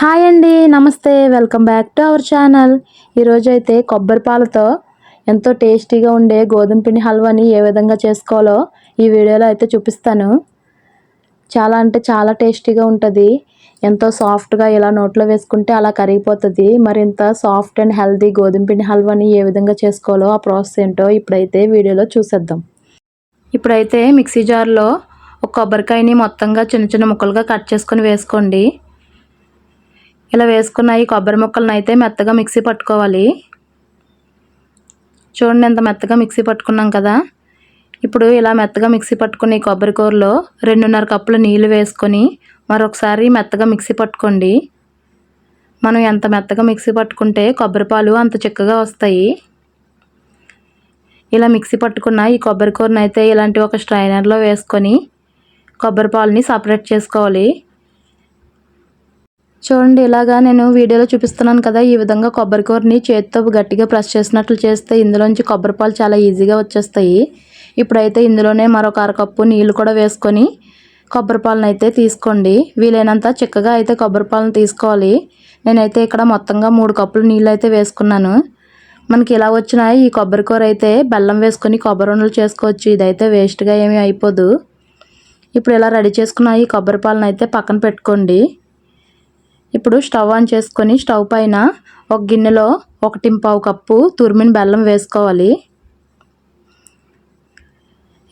Hi అండి నమస్తే welcome back to our channel. ఈరోజు అయితే కొబ్బరి పాలతో ఎంతో టేస్టీగా ఉండే గోధుమ పిండి హల్వాని ఏ విధంగా చేసుకోవాలో ఈ వీడియోలో అయితే చూపిస్తాను. చాలా అంటే చాలా టేస్టీగా ఉంటుంది. ఎంతో సాఫ్ట్గా ఇలా నోట్లో వేసుకుంటే అలా కరిగిపోతుంది. మరింత సాఫ్ట్ అండ్ హెల్దీ గోధుమ పిండి హల్వాని ఏ విధంగా చేసుకోవాలో ఆ ప్రాసెస్ ఏంటో ఇప్పుడైతే వీడియోలో చూసేద్దాం. ఇప్పుడైతే మిక్సీ జార్లో ఒక కొబ్బరికాయని మొత్తంగా చిన్న చిన్న ముక్కలుగా కట్ చేసుకొని వేసుకోండి. ఇలా వేసుకున్న ఈ కొబ్బరి ముక్కలను అయితే మెత్తగా మిక్సీ పట్టుకోవాలి. చూడండి ఎంత మెత్తగా మిక్సీ పట్టుకున్నాం కదా. ఇప్పుడు ఇలా మెత్తగా మిక్సీ పట్టుకుని ఈ కొబ్బరి కూరలో రెండున్నర కప్పులు నీళ్ళు వేసుకొని మరొకసారి మెత్తగా మిక్సీ పట్టుకోండి. మనం ఎంత మెత్తగా మిక్సీ పట్టుకుంటే కొబ్బరి పాలు అంత చిక్కగా వస్తాయి. ఇలా మిక్సీ పట్టుకున్న ఈ కొబ్బరి కూరను అయితే ఇలాంటి ఒక స్ట్రైనర్లో వేసుకొని కొబ్బరి పాలని సపరేట్ చేసుకోవాలి. చూడండి ఇలాగా నేను వీడియోలో చూపిస్తున్నాను కదా ఈ విధంగా కొబ్బరికూరని చేతితో గట్టిగా ప్రెస్ చేసినట్లు చేస్తే ఇందులోంచి కొబ్బరి పాలు చాలా ఈజీగా వచ్చేస్తాయి. ఇప్పుడైతే ఇందులోనే మరొక అరకప్పు నీళ్ళు కూడా వేసుకొని కొబ్బరిపాలను అయితే తీసుకోండి. వీలైనంత చిక్కగా అయితే కొబ్బరిపాలను తీసుకోవాలి. నేనైతే ఇక్కడ మొత్తంగా మూడు కప్పులు నీళ్ళు అయితే వేసుకున్నాను. మనకి ఇలా వచ్చిన ఈ కొబ్బరికూర అయితే బెల్లం వేసుకొని కొబ్బరి ఉండలు చేసుకోవచ్చు. ఇదైతే వేస్ట్గా ఏమీ అయిపోదు. ఇప్పుడు ఇలా రెడీ చేసుకున్న ఈ కొబ్బరిపాలను అయితే పక్కన పెట్టుకోండి. ఇప్పుడు స్టవ్ ఆన్ చేసుకొని స్టవ్ పైన ఒక గిన్నెలో ఒకటి పావు కప్పు తురిమిన బెల్లం వేసుకోవాలి.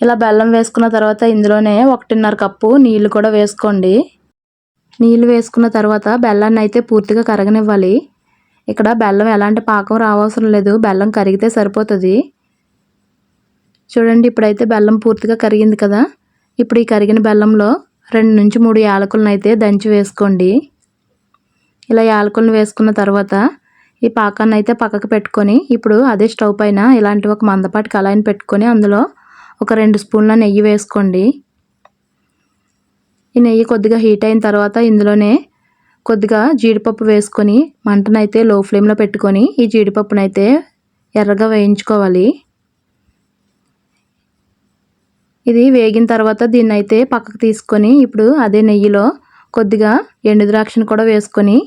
ఇలా బెల్లం వేసుకున్న తర్వాత ఇందులోనే ఒకటిన్నర కప్పు నీళ్ళు కూడా వేసుకోండి. నీళ్ళు వేసుకున్న తర్వాత బెల్లాన్ని అయితే పూర్తిగా కరగనివ్వాలి. ఇక్కడ బెల్లం ఎలాంటి పాకం రావాల్సిన లేదు. బెల్లం కరిగితే సరిపోతుంది. చూడండి ఇప్పుడైతే బెల్లం పూర్తిగా కరిగింది కదా. ఇప్పుడు ఈ కరిగిన బెల్లంలో రెండు నుంచి మూడు యాలకులను అయితే దంచి వేసుకోండి. ఇలా యాలకులను వేసుకున్న తర్వాత ఈ పాకాన్ని అయితే పక్కకు పెట్టుకొని ఇప్పుడు అదే స్టవ్ పైన ఇలాంటి ఒక మందపాటి కళాయిని పెట్టుకొని అందులో ఒక రెండు స్పూన్ల నెయ్యి వేసుకోండి. ఈ నెయ్యి కొద్దిగా హీట్ అయిన తర్వాత ఇందులోనే కొద్దిగా జీడిపప్పు వేసుకొని మంటనైతే లో ఫ్లేమ్లో పెట్టుకొని ఈ జీడిపప్పునైతే ఎర్రగా వేయించుకోవాలి. ఇది వేగిన తర్వాత దీన్ని అయితే పక్కకు తీసుకొని ఇప్పుడు అదే నెయ్యిలో కొద్దిగా ఎండు ద్రాక్షను కూడా వేసుకొని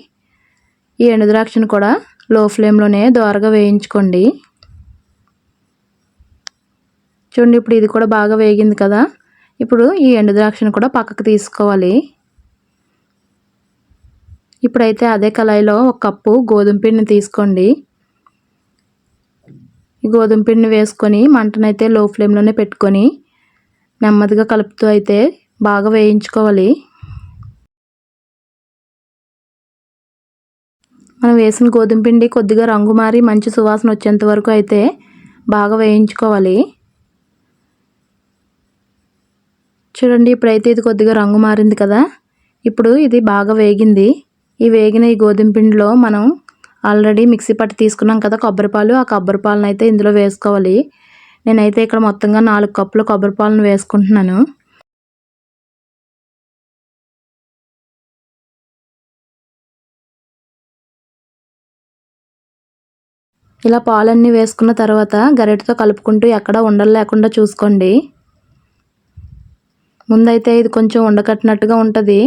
ఈ ఎండుద్రాక్షను కూడా లో ఫ్లేమ్లోనే దోరగా వేయించుకోండి. చూడండి ఇప్పుడు ఇది కూడా బాగా వేగింది కదా. ఇప్పుడు ఈ ఎండుద్రాక్షను కూడా పక్కకు తీసుకోవాలి. ఇప్పుడైతే అదే కళాయిలో ఒక కప్పు గోధుమ పిండిని తీసుకోండి. ఈ గోధుమ పిండిని వేసుకొని మంటనైతే లో ఫ్లేమ్లోనే పెట్టుకొని నెమ్మదిగా కలుపుతూ అయితే బాగా వేయించుకోవాలి. మనం వేసిన గోధుమ పిండి కొద్దిగా రంగు మారి మంచి సువాసన వచ్చేంత వరకు అయితే బాగా వేయించుకోవాలి. చూడండి ఇప్పుడైతే ఇది కొద్దిగా రంగు మారింది కదా. ఇప్పుడు ఇది బాగా వేగింది. ఈ వేగిన ఈ గోధుమ పిండిలో మనం ఆల్రెడీ మిక్సీ పట్టి తీసుకున్నాం కదా కొబ్బరిపాలు ఆ కొబ్బరిపాలను అయితే ఇందులో వేసుకోవాలి. నేనైతే ఇక్కడ మొత్తంగా నాలుగు కప్పులు కొబ్బరిపాలను వేసుకుంటున్నాను. ఇలా పాలన్నీ వేసుకున్న తర్వాత గరిటతో కలుపుకుంటూ ఎక్కడ ఉండలు లేకుండా చూసుకోండి. ముందైతే ఇది కొంచెం ఉండకట్టినట్టుగా ఉంటుంది.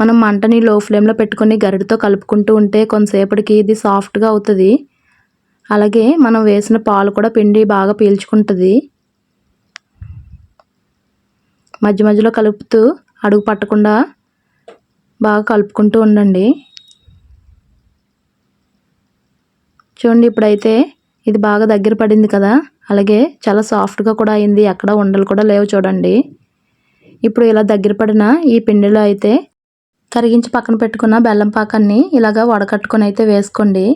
మనం మంటని లో ఫ్లేమ్లో పెట్టుకొని గరిటతో కలుపుకుంటూ ఉంటే కొంతసేపటికి ఇది సాఫ్ట్గా అవుతుంది. అలాగే మనం వేసిన పాలు కూడా పిండి బాగా పీల్చుకుంటుంది. మధ్య మధ్యలో కలుపుతూ అడుగు పట్టకుండా బాగా కలుపుకుంటూ ఉండండి. చూడండి ఇప్పుడైతే ఇది బాగా దగ్గర పడింది కదా. అలాగే చాలా సాఫ్ట్గా కూడా అయింది. ఎక్కడ ఉండలు కూడా లేవు చూడండి. ఇప్పుడు ఇలా దగ్గర పడిన ఈ పిండిలో అయితే కరిగించి పక్కన పెట్టుకున్న బెల్లం పాకాన్ని ఇలాగా వడకట్టుకొని అయితే వేసుకోండి.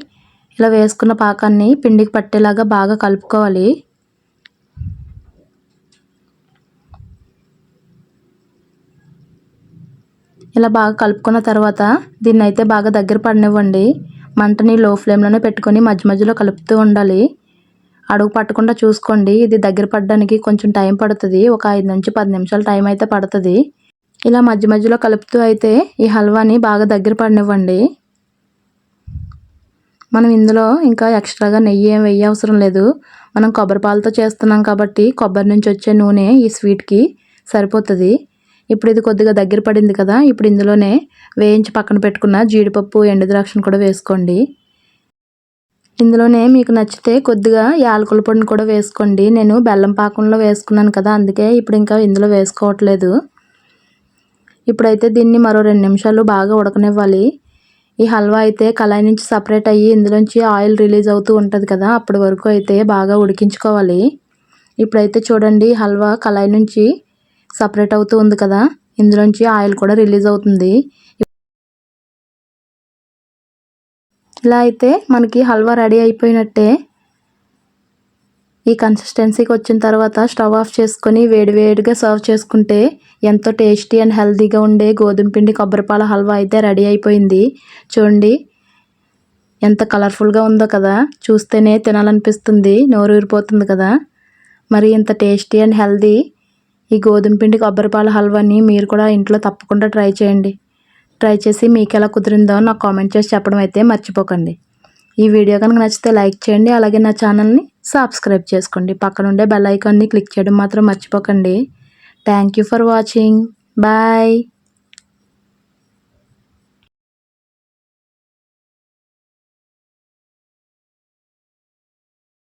ఇలా వేసుకున్న పాకాన్ని పిండికి పట్టేలాగా బాగా కలుపుకోవాలి. ఇలా బాగా కలుపుకున్న తర్వాత దీన్ని అయితే బాగా దగ్గర పడినివ్వండి. మంటని లో ఫ్లేమ్లోనే పెట్టుకొని మధ్య మధ్యలో కలుపుతూ ఉండాలి. అడుగు పట్టకుండా చూసుకోండి. ఇది దగ్గర పడడానికి కొంచెం టైం పడుతుంది. ఒక ఐదు నుంచి పది నిమిషాలు టైం అయితే పడుతుంది. ఇలా మధ్య మధ్యలో కలుపుతూ అయితే ఈ హల్వాని బాగా దగ్గర పడినివ్వండి. మనం ఇందులో ఇంకా ఎక్స్ట్రాగా నెయ్యి ఏం వెయ్యి అవసరం లేదు. మనం కొబ్బరి పాలతో చేస్తున్నాం కాబట్టి కొబ్బరి నుంచి వచ్చే నూనె ఈ స్వీట్కి సరిపోతుంది. ఇప్పుడు ఇది కొద్దిగా దగ్గర పడింది కదా ఇప్పుడు ఇందులోనే వేయించి పక్కన పెట్టుకున్న జీడిపప్పు ఎండుద్రాక్షను కూడా వేసుకోండి. ఇందులోనే మీకు నచ్చితే కొద్దిగా యాలకుల పొడిని కూడా వేసుకోండి. నేను బెల్లం పాకంలో వేసుకున్నాను కదా అందుకే ఇప్పుడు ఇంకా ఇందులో వేసుకోవట్లేదు. ఇప్పుడైతే దీన్ని మరో రెండు నిమిషాలు బాగా ఉడకనివ్వాలి. ఈ హల్వా అయితే కళాయి నుంచి సపరేట్ అయ్యి ఇందులోంచి ఆయిల్ రిలీజ్ అవుతూ ఉంటుంది కదా అప్పటి వరకు అయితే బాగా ఉడికించుకోవాలి. ఇప్పుడైతే చూడండి హల్వా కళాయి నుంచి సపరేట్ అవుతూ ఉంది కదా. ఇందులోంచి ఆయిల్ కూడా రిలీజ్ అవుతుంది. ఇలా అయితే మనకి హల్వా రెడీ అయిపోయినట్టే. ఈ కన్సిస్టెన్సీకి వచ్చిన తర్వాత స్టవ్ ఆఫ్ చేసుకొని వేడివేడిగా సర్వ్ చేసుకుంటే ఎంతో టేస్టీ అండ్ హెల్తీగా ఉండే గోధుమ పిండి కొబ్బరిపాల హల్వా అయితే రెడీ అయిపోయింది. చూడండి ఎంత కలర్ఫుల్గా ఉందో కదా. చూస్తేనే తినాలనిపిస్తుంది నోరు ఊరిపోతుంది కదా. మరి ఇంత టేస్టీ అండ్ హెల్తీ ఈ గోధుమ పిండి కొబ్బరిపాల హల్వాని మీరు కూడా ఇంట్లో తప్పకుండా ట్రై చేయండి. ట్రై చేసి మీకు ఎలా కుదిరిందో నాకు కామెంట్ చేసి చెప్పడం అయితే మర్చిపోకండి. ఈ వీడియో కనుక నచ్చితే లైక్ చేయండి అలాగే నా ఛానల్ని సబ్స్క్రైబ్ చేసుకోండి. పక్కన ఉండే బెల్ ఐకాన్ని క్లిక్ చేయడం మాత్రం మర్చిపోకండి. Thank you for watching. Bye.